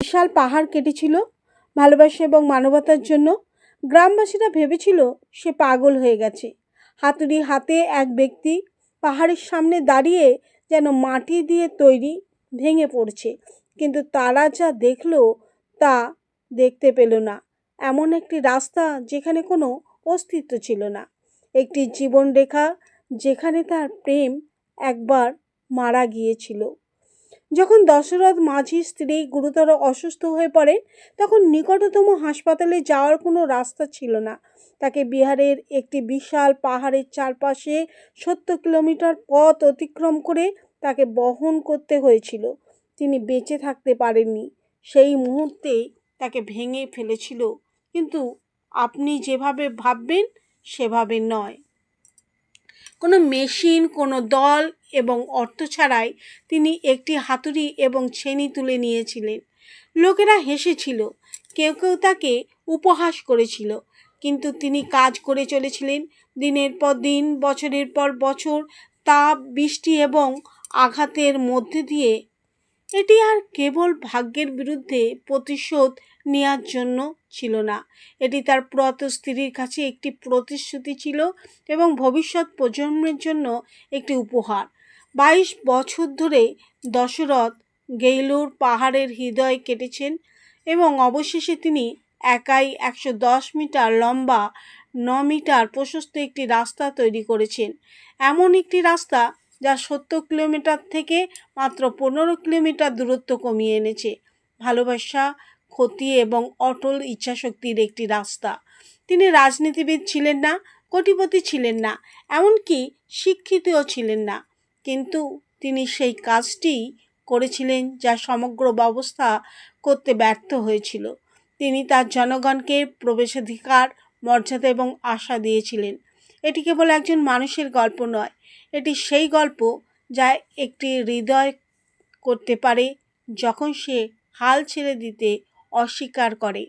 বিশাল পাহাড় কেটেছিল ভালোবাসা এবং মানবতার জন্য। গ্রামবাসীরা ভেবেছিল সে পাগল হয়ে গেছে। হাতুড়ি হাতে এক ব্যক্তি পাহাড়ের সামনে দাঁড়িয়ে যেন মাটি দিয়ে তৈরি ভেঙে পড়ছে, কিন্তু তারা যা দেখল তা দেখতে পেল না। এমন একটি রাস্তা যেখানে কোনো অস্তিত্ব ছিল না। একটি জীবনরেখা যেখানে তার প্রেম একবার মারা গিয়েছিল। যখন দশরথ মাঝির স্ত্রী গুরুতর অসুস্থ হয়ে পড়ে, তখন নিকটতম হাসপাতালে যাওয়ার কোনো রাস্তা ছিল না। তাকে বিহারের একটি বিশাল পাহাড়ের চারপাশে সত্তর কিলোমিটার পথ অতিক্রম করে তাকে বহন করতে হয়েছিল। তিনি বেঁচে থাকতে পারেননি। সেই মুহূর্তে তাকে ভেঙে ফেলেছিল। কিন্তু আপনি যেভাবে ভাববেন, সেভাবে নয়। কোনো মেশিন, কোনো দল এবং অর্থ ছাড়াই তিনি একটি হাতুড়ি এবং ছেনি তুলে নিয়েছিলেন। লোকেরা হেসেছিল, কেউ কেউ তাকে উপহাস করেছিল, কিন্তু তিনি কাজ করে চলেছিলেন। দিনের পর দিন, বছরের পর বছর, তাপ, বৃষ্টি এবং আঘাতের মধ্যে দিয়ে এটি আর কেবল ভাগ্যের বিরুদ্ধে প্রতিশোধ নেওয়ার জন্য ছিল না। এটি তার পুরাত স্ত্রীর কাছে একটি প্রতিশ্রুতি ছিল এবং ভবিষ্যৎ প্রজন্মের জন্য একটি উপহার। বাইশ বছর ধরে দশরথ গেইলুর পাহাড়ের হৃদয় কেটেছেন এবং অবশেষে তিনি একাই একশো দশ মিটার লম্বা, ন মিটার প্রশস্ত একটি রাস্তা তৈরি করেছেন। এমন একটি রাস্তা যা সত্তর কিলোমিটার থেকে মাত্র পনেরো কিলোমিটার দূরত্ব কমিয়ে এনেছে। ভালোবাসা, ক্ষতি এবং অটল ইচ্ছাশক্তির একটি রাস্তা। তিনি রাজনীতিবিদ ছিলেন না, কোটিপতি ছিলেন না, এমনকি শিক্ষিতও ছিলেন না। কিন্তু তিনি সেই কাজটি করেছিলেন যা সমগ্র ব্যবস্থা করতে ব্যর্থ হয়েছিল। তিনি তার জনগণকে প্রবেশাধিকার, মর্যাদা এবং আশা দিয়েছিলেন। এটি কেবল একজন মানুষের গল্প নয়। এটি সেই গল্প যা একটি হৃদয় করতে পারে যখন সে হাল ছেড়ে দিতে অস্বীকার করে।